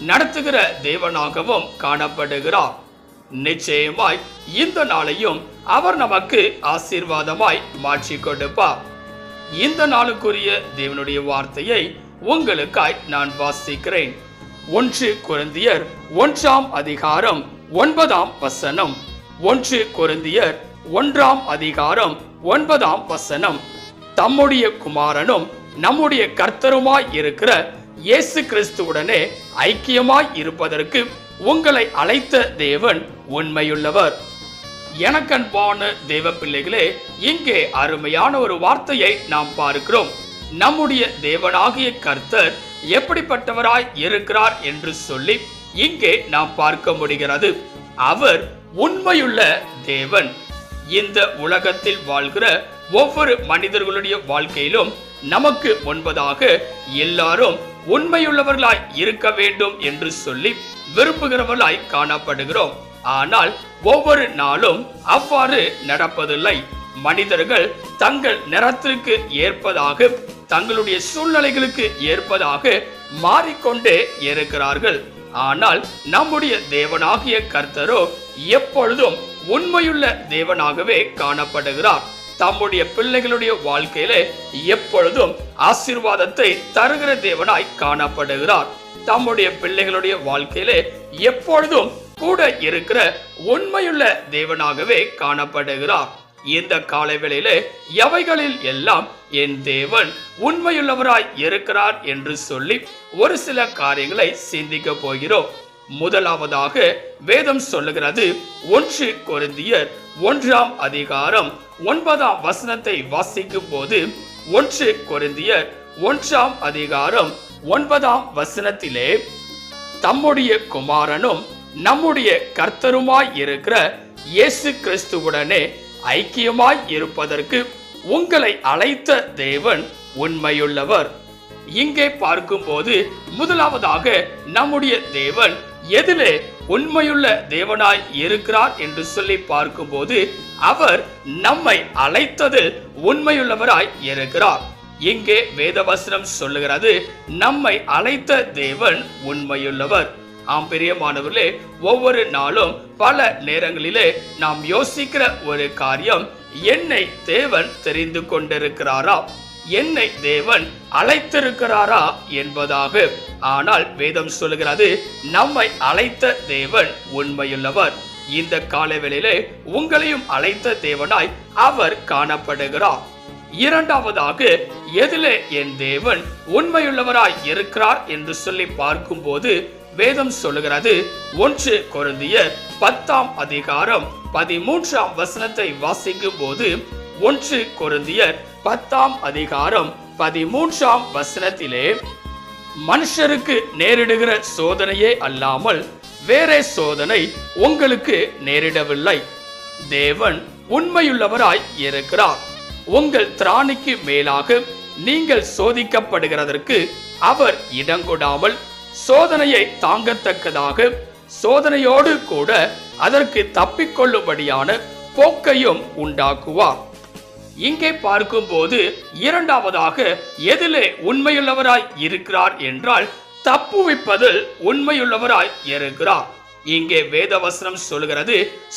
நடத்துகிற தேவனாகவும் காணப்படுகிறார். நிச்சயமாய் இந்த நாளையும் அவர் நமக்கு ஆசீர்வாதமாய் மாற்றி கொடுப்பார். இந்த நாளுக்குரிய தேவனுடைய வார்த்தையை உங்களுக்காய் நான் வாசிக்கிறேன். ஒன்று குருந்தியர் ஒன்றாம் அதிகாரம் ஒன்பதாம் வசனம். ஒன்று குருந்தியர் ஒன்றாம் அதிகாரம் ஒன்பதாம் வசனம். தம்முடைய குமாரனும் நம்முடைய கர்த்தருமாய் இருக்கிற இயேசு கிறிஸ்துவுடனே ஐக்கியமாய் இருப்பதற்கு உங்களை அழைத்த தேவன் உண்மையுள்ளவர். எனக்கன்பான தேவ பிள்ளைகளே இங்கே அருமையான ஒரு வார்த்தையை நாம் பார்க்கிறோம். நம்முடைய தேவனாகிய கர்த்தர் எப்படிப்பட்டவராய் இருக்கிறார் என்று சொல்லி இங்கே நாம் பார்க்க முடிகிறது. அவர் உண்மையுள்ள தேவன். இந்த உலகத்தில் வாழ்கிற ஒவ்வொரு மனிதர்களுடைய வாழ்க்கையிலும் நமக்கு முன்பதாக எல்லாரும் உண்மையுள்ளவர்களாய் இருக்க வேண்டும் என்று சொல்லி விரும்புகிறவர்களாய் காணப்படுகிறோம். ஆனால் ஒவ்வொரு நாளும் அவ்வாறு நடப்பதில்லை. மனிதர்கள் தங்கள் நிறத்திற்கு ஏற்பதாக தங்களுடைய சூழ்நிலைகளுக்கு ஏற்பதாக மாறிக்கொண்டே இருக்கிறார்கள். ஆனால் நம்முடைய தேவனாகிய கர்த்தரோ எப்பொழுதும் உண்மையுள்ள தேவனாகவே காணப்படுகிறார். தம்முடைய பிள்ளைகளுடைய வாழ்க்கையிலே எப்பொழுதும் ஆசீர்வாதத்தை தருகிற தேவனாய் காணப்படுகிறார். தம்முடைய பிள்ளைகளுடைய வாழ்க்கையிலே எப்பொழுதும் கூட இருக்கிற உண்மையுள்ள தேவனாகவே காணப்படுகிறார். இந்த காலவேளையிலே எவைகளில் எல்லாம் என் தேவன் உண்மையுள்ளவராய் இருக்கிறார் என்று சொல்லி ஒரு சில காரியங்களை சிந்திக்க போகிறோம். முதலாவதாக வேதம் சொல்லுகிறது ஒன்று கொரிந்தியர் ஒன்றாம் அதிகாரம் ஒன்பதாம் வசனத்தை வாசிக்கும் போது ஒன்று கொருந்தியர் ஒன்றாம் அதிகாரம் ஒன்பதாம் வசனத்திலே தம்முடைய குமாரனும் நம்முடைய கர்த்தருமாய் இருக்கிற இயேசு கிறிஸ்துவுடனே ஐக்கியமாய் இருப்பதற்கு உங்களை அழைத்த தேவன் உண்மையுள்ளவர். இங்கே பார்க்கும்போது முதலாவதாக நம்முடைய தேவன் எதிலே உண்மையுள்ள தேவனாய் இருக்கிறார் என்று சொல்லி பார்க்கும்போது அவர் நம்மை அழைத்ததில் உண்மையுள்ளவராய் இருக்கிறார். இங்கே வேதவசனம் சொல்லுகிறது நம்மை அழைத்த தேவன் உண்மையுள்ளவர். ஆம் பிரியமானவர்களே ஒவ்வொரு நாளும் பல நேரங்களிலே நாம் யோசிக்கிற ஒரு காரியம் என்னை தேவன் தெரிந்து கொண்டிருக்கிறாரா? என்னை தேவன் அழைத்திருக்கிறாரா என்பதாக. ஆனால் வேதம் சொல்லுகிறது நம்மை அழைத்த தேவன் உண்மையுள்ளவர். இந்த காலவெளியிலே உங்களையும் அழைத்த தேவனாய் அவர் காணப்படுகிறார். இரண்டாவதாக எதிலே என் தேவன் உண்மையுள்ளவராய் இருக்கிறார் என்று சொல்லி பார்க்கும்போது வேதம் சொல்லுகிறது ஒன்று கொருந்தியர் பத்தாம் அதிகாரம் பதிமூன்றாம் வசனத்தை வாசிக்கும் போது ஒன்று கொருந்தியர் பத்தாம் அதிகாரம் பதிமூன்றாம் வசனத்திலே மனுஷருக்கு நேரிடுகிற சோதனையே அல்லாமல் வேறே சோதனை உங்களுக்கு நேரிடவில்லை. தேவன் உண்மையுள்ளவராய் இருக்கிறார். உங்கள் திராணிக்கு மேலாக நீங்கள் சோதிக்கப்படுகிறதற்கு அவர் இடங்கொடாமல் சோதனையை தாங்கத்தக்கதாக சோதனையோடு கூட அதற்கு தப்பிக்கொள்ளும்படியான போக்கையும் உண்டாக்குவார். இங்கே பார்க்கும்போது இரண்டாவதாக எதிலே உண்மையுள்ளவராய் இருக்கிறார் என்றால் தப்புவிப்பதில் உண்மையுள்ளவராய் இருக்கிறார். இங்கே வேதவசனம் சொல்கிறது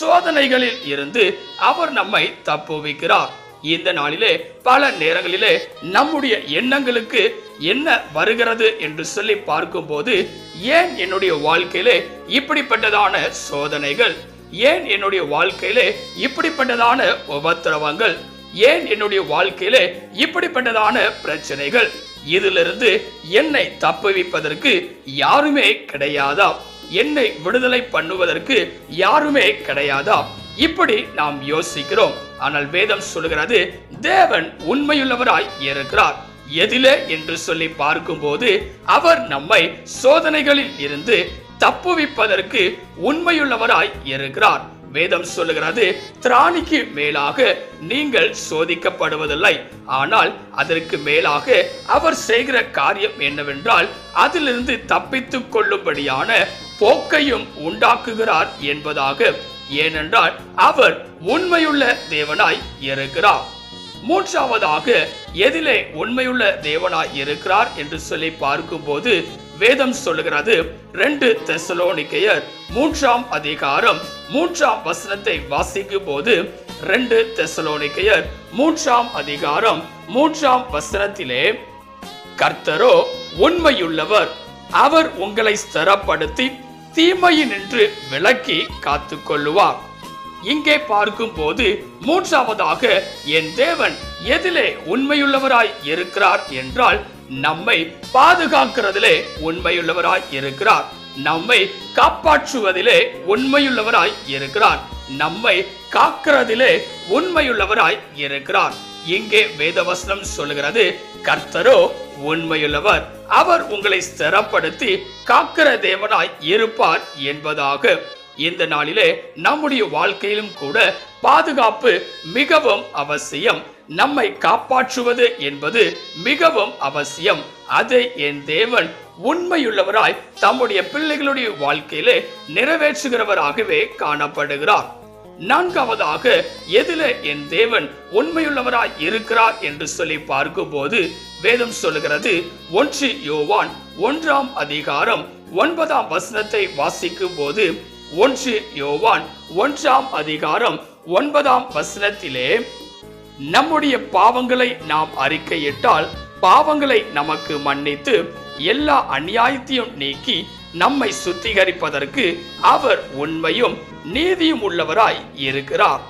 சோதனைகளில் இருந்து அவர் நம்மை தப்புவிக்கிறார். இந்த நாளிலே பல நேரங்களிலே நம்முடைய எண்ணங்களுக்கு என்ன வருகிறது என்று சொல்லி பார்க்கும்போது ஏன் என்னுடைய வாழ்க்கையிலே இப்படிப்பட்டதான சோதனைகள்? ஏன் என்னுடைய வாழ்க்கையிலே இப்படிப்பட்டதான உபத்திரவங்கள்? ஏன் என்னுடைய வாழ்க்கையிலே இப்படிப்பட்டதான பிரச்சனைகள்? இதிலிருந்து என்னை தப்புவிப்பதற்கு யாருமே கிடையாதா? என்னை விடுதலை பண்ணுவதற்கு யாருமே கிடையாதா? இப்படி நாம் யோசிக்கிறோம். ஆனால் வேதம் சொல்கிறது தேவன் உண்மையுள்ளவராய் இருக்கிறார். எதிலே என்று சொல்லி பார்க்கும்போது அவர் நம்மை சோதனைகளில் இருந்து தப்புவிப்பதற்கு உண்மையுள்ளவராய் இருக்கிறார். வேதம் சொல்லுகிறது திராணிக்கு மேலாக நீங்கள் சோதிக்கப்படுவதில்லை. ஆனால் அதற்கு மேலாக அவர் செய்கிற காரியம் என்னவென்றால் அதிலிருந்து தப்பித்துக் கொள்ளும்படியான போக்கையும் உண்டாக்குகிறார் என்பதாக. ஏனென்றால் அவர் உண்மையுள்ள தேவனாய் இருக்கிறார். மூன்றாவதாக எதிலே உண்மையுள்ள தேவனாய் இருக்கிறார் என்று சொல்லி பார்க்கும்போது வேதம் சொல்லுகிறது ரெண்டு தெசலோனிக்கையர் மூன்றாம் அதிகாரம் மூன்றாம் வசனத்தை வாசிக்கும் போது ரெண்டு தெசலோனிக்கையர் மூன்றாம் அதிகாரம் மூன்றாம் வசனத்திலே கர்த்தரோ உண்மையுள்ளவர். அவர் உங்களை ஸ்திரப்படுத்தி தீமையினின்று விலக்கி காத்துக்கொள்ளுவார். இங்கே பார்க்கும் போது மூன்றாவதாக என் தேவன் எதிலே உண்மையுள்ளவராய் இருக்கிறார் என்றால் நம்மை பாதுகாக்கிறதிலே உண்மையுள்ளவராய் இருக்கிறார். நம்மை காப்பாற்றுவதிலே உண்மையுள்ளவராய் இருக்கிறார். நம்மை காக்கிறதிலே உண்மையுள்ளவராய் இருக்கிறார். இங்கே வேதவசனம் சொல்லுகிறது கர்த்தரோ உண்மையுள்ளவர். அவர் உங்களை ஸ்திரப்படுத்தி காக்கிற தேவனாய் இருப்பார் என்பதாக. இந்த நாளிலே நம்முடைய வாழ்க்கையிலும் கூட பாதுகாப்பு மிகவும் அவசியம். நம்மை காப்பாற்றுவது என்பது மிகவும் அவசியம். அதை என் தேவன் உண்மையுள்ளவராய் தம்முடைய பிள்ளைகளுடைய வாழ்க்கையிலே நிறைவேற்றுகிறவராகவே காணப்படுகிறார். நான்காவதாக எதில என் தேவன் உண்மையுள்ளவராய் இருக்கிறார் என்று சொல்லி பார்க்கும்போது வேதம் சொல்லுகிறது ஒன்று யோவான் ஒன்றாம் அதிகாரம் ஒன்பதாம் வசனத்தை வாசிக்கும் போது ஒன்று யோவான் ஒன்றாம் அதிகாரம் ஒன்பதாம் வசனத்திலே நம்முடைய பாவங்களை நாம் அறிக்கையிட்டால் பாவங்களை நமக்கு மன்னித்து எல்லா அநியாயத்தையும் நீக்கி நம்மை சுத்திகரிப்பதற்கு அவர் உண்மையும் நீதியும் உள்ளவராய் இருக்கிறார்.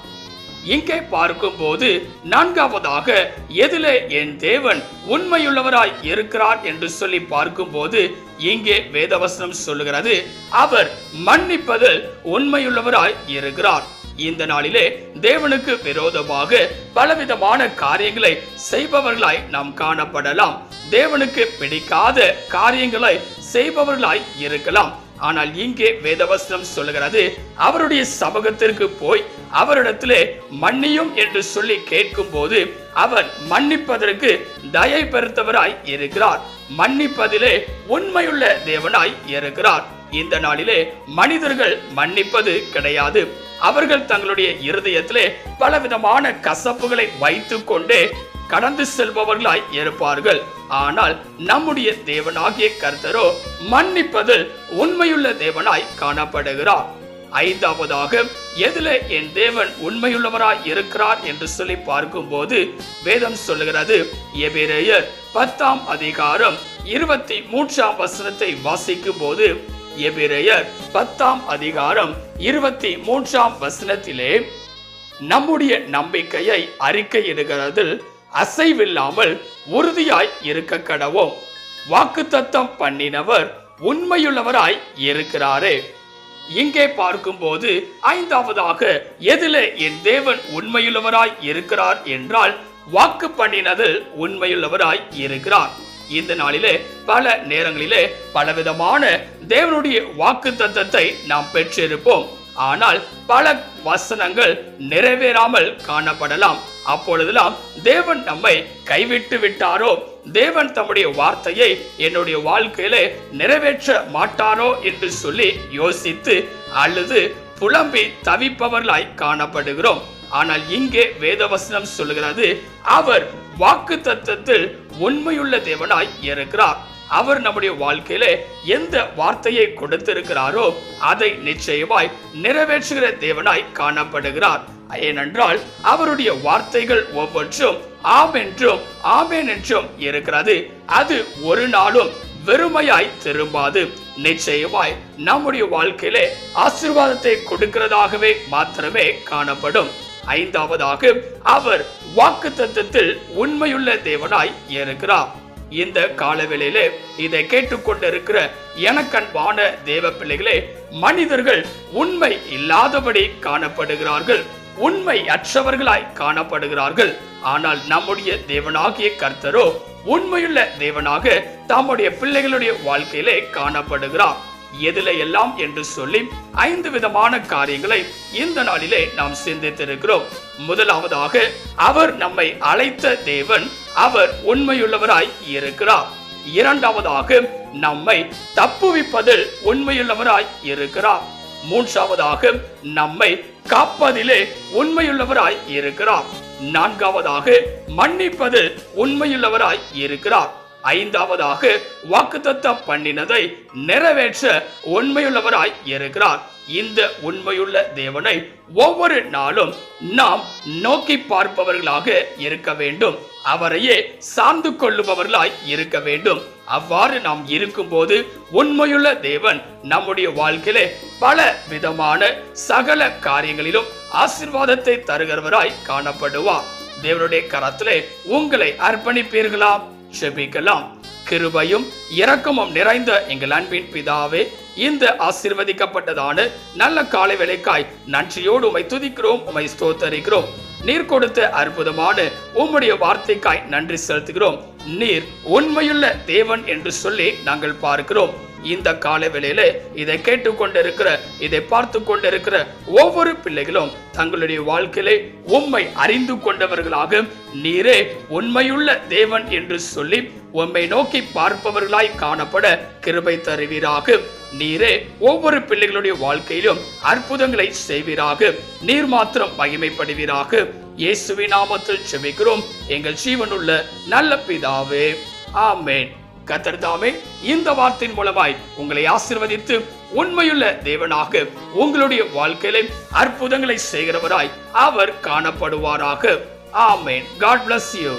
இங்கே பார்க்கும்போது நான்காவதாக எதிலே என் தேவன் உண்மையுள்ளவராய் இருக்கிறார் என்று சொல்லி பார்க்கும்போது இங்கே வேதவசனம் சொல்லுகிறது அவர் மன்னிப்பதில் உண்மையுள்ளவராய் இருக்கிறார். இந்த நாளிலே தேவனுக்கு விரோதமாக பலவிதமான காரியங்களை செய்பவர்களாய் நாம் காணப்படலாம். தேவனுக்கு பிடிக்காத காரியங்களை செய்பவர்களாய் இருக்கலாம். ஆனால் இங்கே வேதவசனம் சொல்லுகிறது அவருடைய சமூகத்திற்கு போய் அவரிடத்திலே மன்னியும் என்று சொல்லி கேட்கும் போது அவர் மன்னிப்பதற்கு தயை பெருத்தவராய் இருக்கிறார். மன்னிப்பதிலே உண்மையுள்ள தேவனாய் இருக்கிறார். இந்த நாளிலே மனிதர்கள் மன்னிப்பது கிடையாது. அவர்கள் தங்களுடைய இருதயத்திலே பலவிதமான கசப்புகளை வைத்துக் கொண்டே கடந்து செல்பவர்களாய் இருப்பார்கள். ஆனால் நம்முடைய தேவனாகிய கர்த்தரோ மன்னிப்பதில் உண்மையுள்ள தேவனாய் காணப்படுகிறார். ஐந்தாவதாக எதுல என் தேவன் உண்மையுள்ளவராய் இருக்கிறார் என்று சொல்லி பார்க்கும்போது வேதம் சொல்லுகிறது எபிரேயர் பத்தாம் அதிகாரம் இருபத்தி மூன்றாம் வசனத்தை வாசிக்கும் போது எபிரேயர் பத்தாம் அதிகாரம் இருபத்தி மூன்றாம் வசனத்திலே நம்முடைய நம்பிக்கையை அறிக்கையிடுகிறதில் அசைவில்லாமல் உறுதியாய் இருக்க கடவோம் வாக்குத்தத்தம் பண்ணினவர் உண்மையுள்ளவராய் இருக்கிறாரே. இங்கே பார்க்கும்போது ஐந்தாவதாக எதிலே என் தேவன் உண்மையுள்ளவராய் இருக்கிறார் என்றால் வாக்கு பண்ணினதில் உண்மையுள்ளவராய் இருக்கிறார். இந்த நாளிலே பல நேரங்களிலே பலவிதமான தேவனுடைய வாக்கு தத்தத்தை நாம் பெற்றிருப்போம். ஆனால் பல வசனங்கள் நிறைவேறாமல் காணப்படலாம். அப்பொழுதெல்லாம் தேவன் நம்மை கைவிட்டு விட்டாரோ? தேவன் தம்முடைய வார்த்தையை என்னுடைய வாழ்க்கையிலே நிறைவேற்ற மாட்டாரோ என்று சொல்லி யோசித்து அல்லது புலம்பி தவிப்பவர்களாய் காணப்படுகிறோம். ஆனால் இங்கே வேதவசனம் சொல்லுகிறது அவர் வாக்கு தத்தத்தில் உண்மையுள்ள தேவனாய் இருக்கிறார். அவர் நம்முடைய வாழ்க்கையிலே எந்த வார்த்தையை கொடுத்திருக்கிறாரோ அதை நிச்சயமாய் நிறைவேற்றுகிற தேவனாய் காணப்படுகிறார். ஏனென்றால் அவருடைய வார்த்தைகள் ஒவ்வொன்றும் ஆம் என்றும் ஆமேன் என்றும் இருக்கிறது. அது ஒரு நாளும் வெறுமையாய் திரும்பாது. நிச்சயமாய் நம்முடைய வாழ்க்கையிலே ஆசிர்வாதத்தை கொடுக்கிறதாகவே மாத்திரமே காணப்படும். ஐந்தாவதாக அவர் வாக்கு தத்தத்தில் உண்மையுள்ள தேவனாய் இருக்கிறார். இந்த காலவேளையிலே இதை கேட்டுக்கொண்டிருக்கிற எனக்கன்பான தேவ பிள்ளைகளே மனிதர்கள் உண்மை இல்லாதபடி காணப்படுகிறார்கள். உண்மை அற்றவர்களாய் காணப்படுகிறார்கள். ஆனால் நம்முடைய தேவனாகிய கர்த்தரோ உண்மையுள்ள தேவனாக தம்முடைய பிள்ளைகளுடைய வாழ்க்கையிலே காணப்படுகிறார். எதில எல்லாம் என்று சொல்லி ஐந்து விதமான காரியங்களை இந்த நாளிலே நாம் சிந்தித்திருக்கிறோம். முதலாவதாக அவர் நம்மை அழைத்த தேவன் அவர் உண்மையுள்ளவராய் இருக்கிறார். இரண்டாவதாக நம்மை தப்புவிப்பதில் உண்மையுள்ளவராய் இருக்கிறார். மூன்றாவதாக நம்மை காப்பதிலே உண்மையுள்ளவராய் இருக்கிறார். நான்காவதாக மன்னிப்பது உண்மையுள்ளவராய் இருக்கிறார். ஐந்தாவதாக வாக்குத்தத்தம் பண்ணினதை நிறைவேற்ற உண்மையுள்ளவராய் இருக்கிறார். இந்த உண்மையுள்ள தேவனை ஒவ்வொரு நாளும் நாம் நோக்கி பார்ப்பவர்களாக இருக்க வேண்டும். அவரையே சார்ந்து கொள்ளுபவர்களாய் இருக்க வேண்டும். அவ்வாறு நாம் இருக்கும்போது உண்மையுள்ள தேவன் நம்முடைய வாழ்க்கையிலே பல விதமான சகல காரியங்களிலும் ஆசிர்வாதத்தை தருகிறவராய் காணப்படுவார். தேவனுடைய கரத்திலே உங்களை அர்ப்பணிப்பீர்களா? செபிக்கலாம். கிருபையும் இரக்கமும் நிறைந்த எங்கள் அன்பின் பிதாவே இந்த ஆசிர்வதிக்கப்பட்டதான நல்ல காலை வேலைக்காய் நன்றியோடு உமை துதிக்கிறோம் உமை ஸ்தோத்தரிக்கிறோம். நீர் கொடுத்த அற்புதமான உம்முடைய வார்த்தைக்காய் நன்றி செலுத்துகிறோம். நீர் உண்மையுள்ள தேவன் என்று சொல்லி நாங்கள் பார்க்கிறோம். இந்த கால வேளையில இதை கேட்டுக்கொண்டிருக்கிற இதை பார்த்து கொண்டிருக்கிற ஒவ்வொரு பிள்ளைகளும் தங்களுடைய வாழ்க்கையிலே உம்மை அறிந்து கொண்டவர்களாக நீரே உண்மையுள்ள தேவன் என்று சொல்லி உம்மை நோக்கி பார்ப்பவர்களாய் காணப்பட கிருபை தருவீராக. நீரே ஒவ்வொரு பிள்ளைகளுடைய வாழ்க்கையிலும் அற்புதங்களை செய்வீராக. நீர் மாத்திரம் மகிமைப்படுவீராக. இயேசுவி நாமத்தில் செபிக்கிறோம் எங்கள் ஜீவனுள்ள நல்ல பிதாவே. ஆமேன். கத்தர்தாமே இந்த வார்த்தையின் மூலமாய் உங்களை ஆசிர்வதித்து உண்மையுள்ள தேவனாக உங்களுடைய வாழ்க்கையில அற்புதங்களை செய்கிறவராய் அவர் காணப்படுவாராக. ஆமேன். God bless you